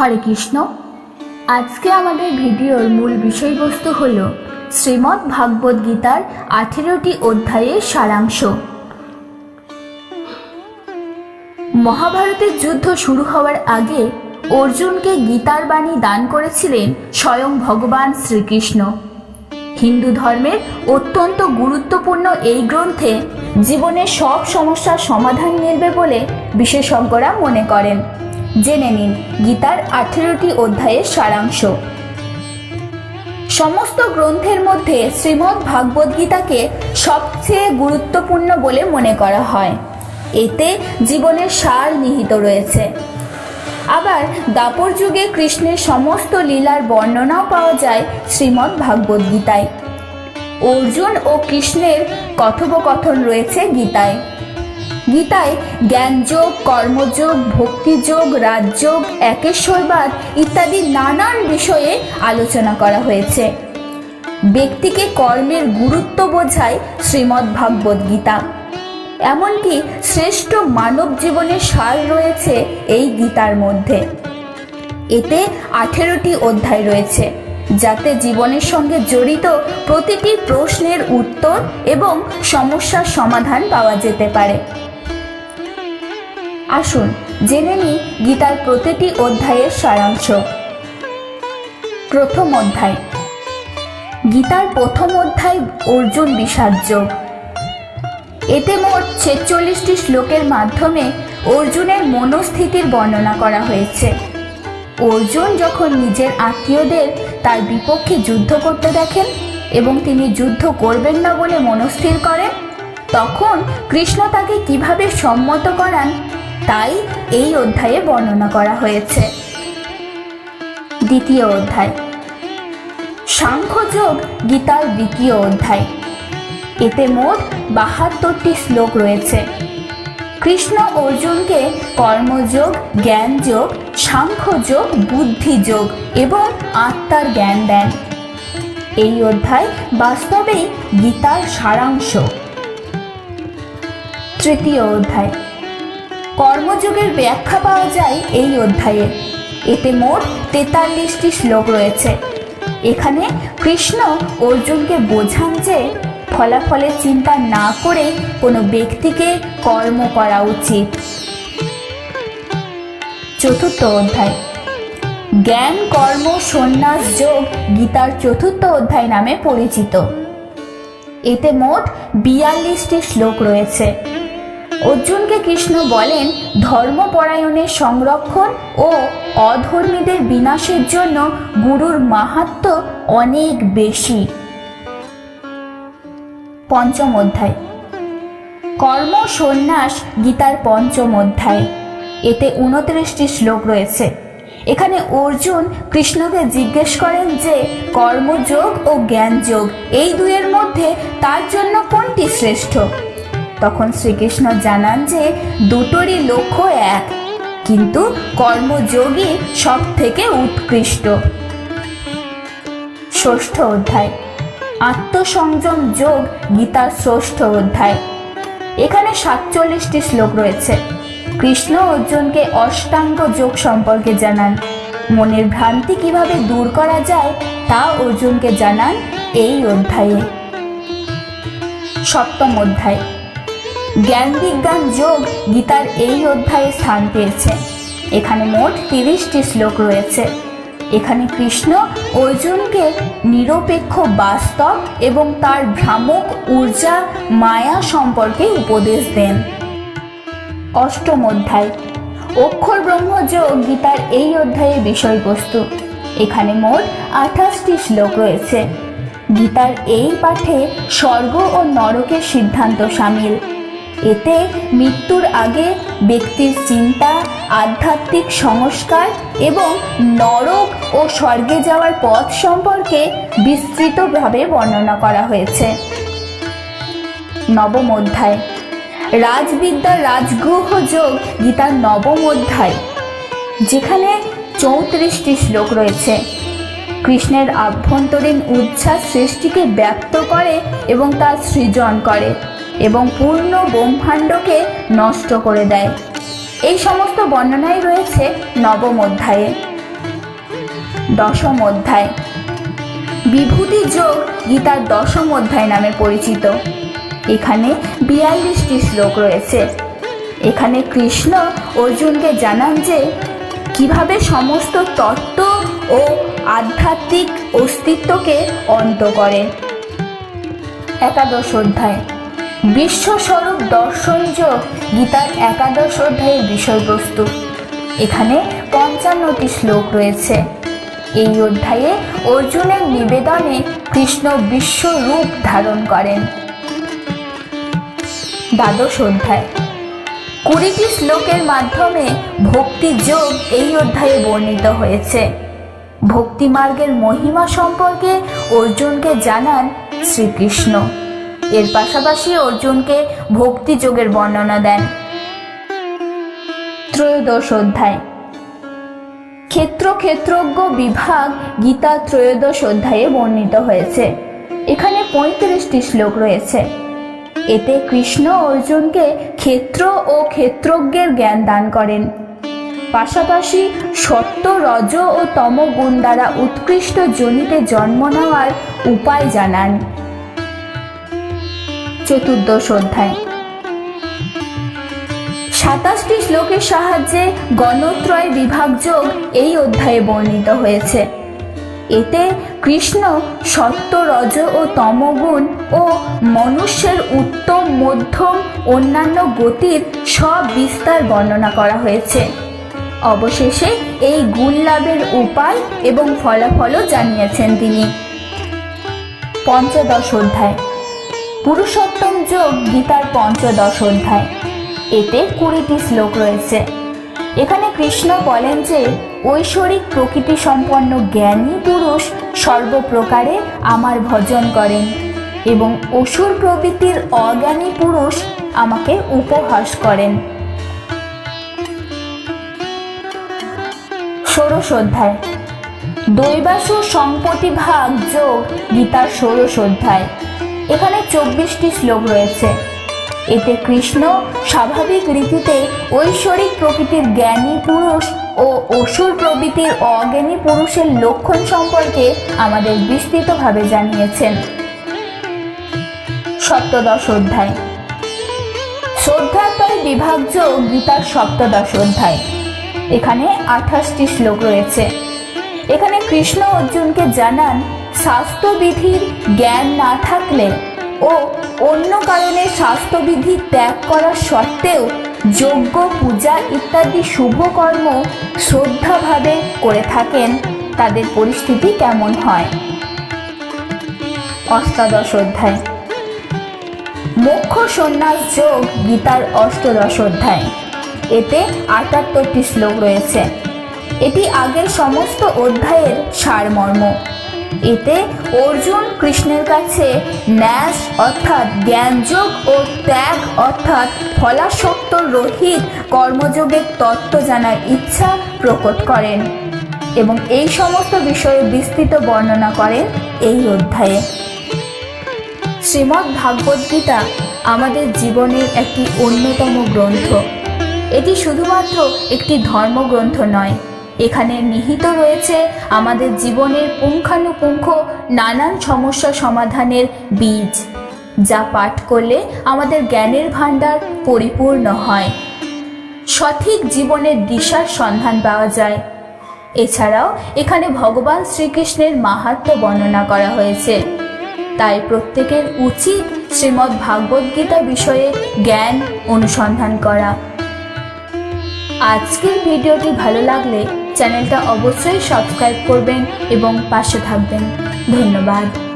হরে কৃষ্ণ। আজকে আমাদের ভিডিওর মূল বিষয়বস্তু হল শ্রীমদ্ ভাগবত গীতার আঠেরোটি অধ্যায়ের সারাংশ। মহাভারতের যুদ্ধ শুরু হওয়ার আগে অর্জুনকে গীতার বাণী দান করেছিলেন স্বয়ং ভগবান শ্রীকৃষ্ণ। হিন্দু ধর্মের অত্যন্ত গুরুত্বপূর্ণ এই গ্রন্থে জীবনের সব সমস্যার সমাধান মিলবে বলে বিশেষজ্ঞরা মনে করেন। জেনে নিন গীতার আঠেরোটি অধ্যায়ের সারাংশ। সমস্ত গ্রন্থের মধ্যে শ্রীমদ্ ভাগবত গীতাকে সবচেয়ে গুরুত্বপূর্ণ বলে মনে করা হয়। এতে জীবনের সার নিহিত রয়েছে। আবার দাপর যুগে কৃষ্ণের সমস্ত লীলার বর্ণনাও পাওয়া যায় শ্রীমদ্ ভাগবত গীতায়। অর্জুন ও কৃষ্ণের কথোপকথন রয়েছে গীতায়। গীতায় জ্ঞানযোগ, কর্মযোগ, ভক্তিযোগ, রাজযোগ, একেশ্বরবাদ ইত্যাদি নানান বিষয়ে আলোচনা করা হয়েছে। ব্যক্তিকে কর্মের গুরুত্ব বোঝায় শ্রীমদ্ ভাগবত গীতা। এমনকি শ্রেষ্ঠ মানব জীবনের সার রয়েছে এই গীতার মধ্যে। এতে আঠেরোটি অধ্যায় রয়েছে। যাতে জীবনের সঙ্গে জড়িত প্রতিটি প্রশ্নের উত্তর এবং সমস্যার সমাধান পাওয়া যেতে পারে। আসুন, জেনে নিই গীতার প্রতিটি অধ্যায়ের সারাংশ। প্রথম অধ্যায়। গীতার প্রথম অধ্যায় অর্জুন যোগ এতে মোট ছেচল্লিশটি শ্লোকের মাধ্যমে অর্জুনের মনস্থিতির বর্ণনা করা হয়েছে। অর্জুন যখন নিজের আত্মীয়দের তার বিপক্ষে যুদ্ধ করতে দেখেন এবং তিনি যুদ্ধ করবেন না বলে মনস্থির করেন, তখন কৃষ্ণ তাকে কীভাবে সম্মত করান তাই এই অধ্যায়ে বর্ণনা করা হয়েছে। দ্বিতীয় অধ্যায়। সাংখ্যযোগ গীতার দ্বিতীয় অধ্যায়। এতে মোট বাহাত্তরটি শ্লোক রয়েছে। কৃষ্ণ অর্জুনকে কর্মযোগ, জ্ঞানযোগ সাংখ্যযোগ বুদ্ধিযোগ এবং আত্মার জ্ঞান দেন। এই অধ্যায় বাস্তবেই গীতার সারাংশ। তৃতীয় অধ্যায়। কর্মযোগের ব্যাখ্যা পাওয়া যায় এই অধ্যায়ে। এতে মোট তেতাল্লিশটি শ্লোক রয়েছে। এখানে কৃষ্ণ অর্জুনকে বোঝান যে ফলাফলের চিন্তা না করে কোনো ব্যক্তিকে কর্ম করা উচিত। চতুর্থ অধ্যায়। জ্ঞান, কর্ম, সন্ন্যাস, যোগ গীতার চতুর্থ অধ্যায় নামে পরিচিত। এতে মোট বিয়াল্লিশটি শ্লোক রয়েছে। অর্জুনকে কৃষ্ণ বলেন ধর্মপরায়ণের সংরক্ষণ ও অধর্মীদের বিনাশের জন্য গুরুর মাহাত্ম অনেক বেশি। পঞ্চম অধ্যায়। কর্ম সন্ন্যাস গীতার পঞ্চম অধ্যায়। এতে উনত্রিশটি শ্লোক রয়েছে। এখানে অর্জুন কৃষ্ণকে জিজ্ঞেস করেন যে, কর্মযোগ ও জ্ঞানযোগ, এই দুয়ের মধ্যে তার জন্য কোনটি শ্রেষ্ঠ? তখন শ্রীকৃষ্ণ জানান যে, দুটোরই লক্ষ্য এক, কিন্তু কর্মযোগই সব থেকে উৎকৃষ্ট। ষষ্ঠ অধ্যায়। আত্মসংযম যোগ গীতার ষষ্ঠ অধ্যায়। এখানে সাতচল্লিশটি শ্লোক রয়েছে। কৃষ্ণ অর্জুনকে অষ্টাঙ্গ যোগ সম্পর্কে জানান। মনের ভ্রান্তি কীভাবে দূর করা যায় তা অর্জুনকে জানান এই অধ্যায়ে। সপ্তম অধ্যায়। জ্ঞান বিজ্ঞান যোগ গীতার এই অধ্যায়ে স্থান পেয়েছে। এখানে মোট তিরিশটি শ্লোক রয়েছে। এখানে কৃষ্ণ অর্জুনকে নিরপেক্ষ বাস্তব এবং তার ভ্রামক ঊর্জা, মায়া সম্পর্কে উপদেশ দেন। অষ্টম অধ্যায়। অক্ষর ব্রহ্মযোগ গীতার এই অধ্যায়ের বিষয়বস্তু। এখানে মোট আঠাশটি শ্লোক রয়েছে। গীতার এই পাঠে স্বর্গ ও নরকের সিদ্ধান্ত সামিল। এতে মৃত্যুর আগে ব্যক্তির চিন্তা, আধ্যাত্মিক সংস্কার এবং নরক ও স্বর্গে যাওয়ার পথ সম্পর্কে বিস্তৃতভাবে বর্ণনা করা হয়েছে। নবম অধ্যায়। রাজবিদ্যার রাজগ্রহ যোগ গীতার নবম অধ্যায়, যেখানে চৌত্রিশটি শ্লোক রয়েছে। কৃষ্ণের আভ্যন্তরীণ উচ্ছ্বাস সৃষ্টিকে ব্যক্ত করে এবং তার সৃজন করে। এবং পূর্ণ ব্রহ্মাণ্ডকে নষ্ট করে দেয়। এই সমস্ত বর্ণনাই রয়েছে নবম অধ্যায়ে। দশম অধ্যায়। বিভূতি যোগ গীতার দশম অধ্যায় নামে পরিচিত। এখানে বিয়াল্লিশটি শ্লোক রয়েছে। এখানে কৃষ্ণ অর্জুনকে জানান যে, কীভাবে সমস্ত তত্ত্ব ও আধ্যাত্মিক অস্তিত্বকে অন্ত করে? একাদশ অধ্যায়। বিশ্বস্বরূপ দর্শন যোগ গীতার একাদশ অধ্যায়ের বিষয়বস্তু। এখানে পঞ্চান্নটি শ্লোক রয়েছে। এই অধ্যায়ে অর্জুনের নিবেদনে কৃষ্ণ বিশ্বরূপ ধারণ করেন। দ্বাদশ অধ্যায়। কুড়িটি শ্লোকের মাধ্যমে ভক্তি যোগ এই অধ্যায়ে বর্ণিত হয়েছে। ভক্তি মার্গের মহিমা সম্পর্কে অর্জুনকে জানান শ্রীকৃষ্ণ। এর পাশাপাশি অর্জুনকে ভক্তি যোগের বর্ণনা দেন। ত্রয়োদশ অধ্যায়। ক্ষেত্র ক্ষেত্রজ্ঞ বিভাগ গীতা ত্রয়োদশ অধ্যায়ে বর্ণিত হয়েছে। এখানে পঁয়ত্রিশটি শ্লোক রয়েছে। এতে কৃষ্ণ অর্জুনকে ক্ষেত্র ও ক্ষেত্রজ্ঞের জ্ঞান দান করেন। পাশাপাশি সত্য, রজ ও তম গুণ দ্বারা উৎকৃষ্ট জনিতে জন্ম নেওয়ার উপায় জানান। চতুর্দশ অধ্যায়। সাতাশটি শ্লোকের সাহায্যে গণত্রয় বিভাগ যোগ এই অধ্যায়ে বর্ণিত হয়েছে। এতে কৃষ্ণ সত্য রজ ও তমগুণ ও মনুষ্যের উত্তম, মধ্যম, অন্যান্য গতির সব বিস্তার বর্ণনা করা হয়েছে। অবশেষে এই গুণ লাভের উপায় এবং ফলাফলও জানিয়েছেন তিনি। পঞ্চদশ অধ্যায়। পুরুষোত্তম যোগ গীতার পঞ্চদশ অধ্যায়। এতে কুড়িটি শ্লোক রয়েছে। এখানে কৃষ্ণ বলেন যে, ঐশ্বরিক প্রকৃতি সম্পন্ন জ্ঞানী পুরুষ সর্বপ্রকারে আমার ভজন করেন এবং অসুর প্রবৃত্তির অজ্ঞানী পুরুষ আমাকে উপহাস করেন। ষোড়শ অধ্যায়। দৈবাসু সম্পত্তি ভাগ যোগ গীতার ষোড়শ অধ্যায়। এখানে চব্বিশটি শ্লোক রয়েছে। এতে কৃষ্ণ স্বাভাবিক রীতিতে ঐশ্বরিক প্রকৃতির জ্ঞানী পুরুষ ও অসুর প্রকৃতির অজ্ঞানী পুরুষের লক্ষণ সম্পর্কে আমাদের বিস্তৃতভাবে জানিয়েছেন। সপ্তদশ অধ্যায়। শ্রদ্ধাতয় বিভাগ্য গীতার সপ্তদশ অধ্যায়। এখানে আঠাশটি শ্লোক রয়েছে। এখানে কৃষ্ণ অর্জুনকে জানান স্বাস্থ্যবিধির জ্ঞান না থাকলে ও অন্য কারণে স্বাস্থ্যবিধি ত্যাগ করা সত্ত্বেও যজ্ঞ, পূজা ইত্যাদি শুভ কর্ম শ্রদ্ধাভাবে করে থাকেন, তাদের পরিস্থিতি কেমন হয়? অষ্টাদশ অধ্যায়। মোক্ষ সন্ন্যাস যোগ গীতার অষ্টদশ অধ্যায়। এতে আটাত্তরটি শ্লোক রয়েছে। এটি আগের সমস্ত অধ্যায়ের সারমর্ম। এতে অর্জুন কৃষ্ণের কাছে ন্যাস অর্থাৎ জ্ঞানযোগ ও ত্যাগ অর্থাৎ ফলাসক্ত রহিত কর্মযোগের তত্ত্ব জানার ইচ্ছা প্রকট করেন এবং এই সমস্ত বিষয়ে বিস্তৃত বর্ণনা করেন এই অধ্যায়ে। শ্রীমদ্ ভাগবত গীতা আমাদের জীবনের একটি অন্যতম গ্রন্থ। এটি শুধুমাত্র একটি ধর্মগ্রন্থ নয় এখানে নিহিত রয়েছে আমাদের জীবনের পুঙ্খানুপুঙ্খ নানান সমস্যা সমাধানের বীজ, যা পাঠ করলে আমাদের জ্ঞানের ভাণ্ডার পরিপূর্ণ হয়। সঠিক জীবনের দিশার সন্ধান পাওয়া যায়। এছাড়াও এখানে ভগবান শ্রীকৃষ্ণের মাহাত্ম্য বর্ণনা করা হয়েছে। তাই প্রত্যেকের উচিত শ্রীমদ্ ভাগবত গীতা বিষয়ে জ্ঞান অনুসন্ধান করা। আজকের ভিডিওটি ভালো লাগলে চ্যানেলটা অবশ্যই সাবস্ক্রাইব করবেন এবং পাশে থাকবেন। ধন্যবাদ।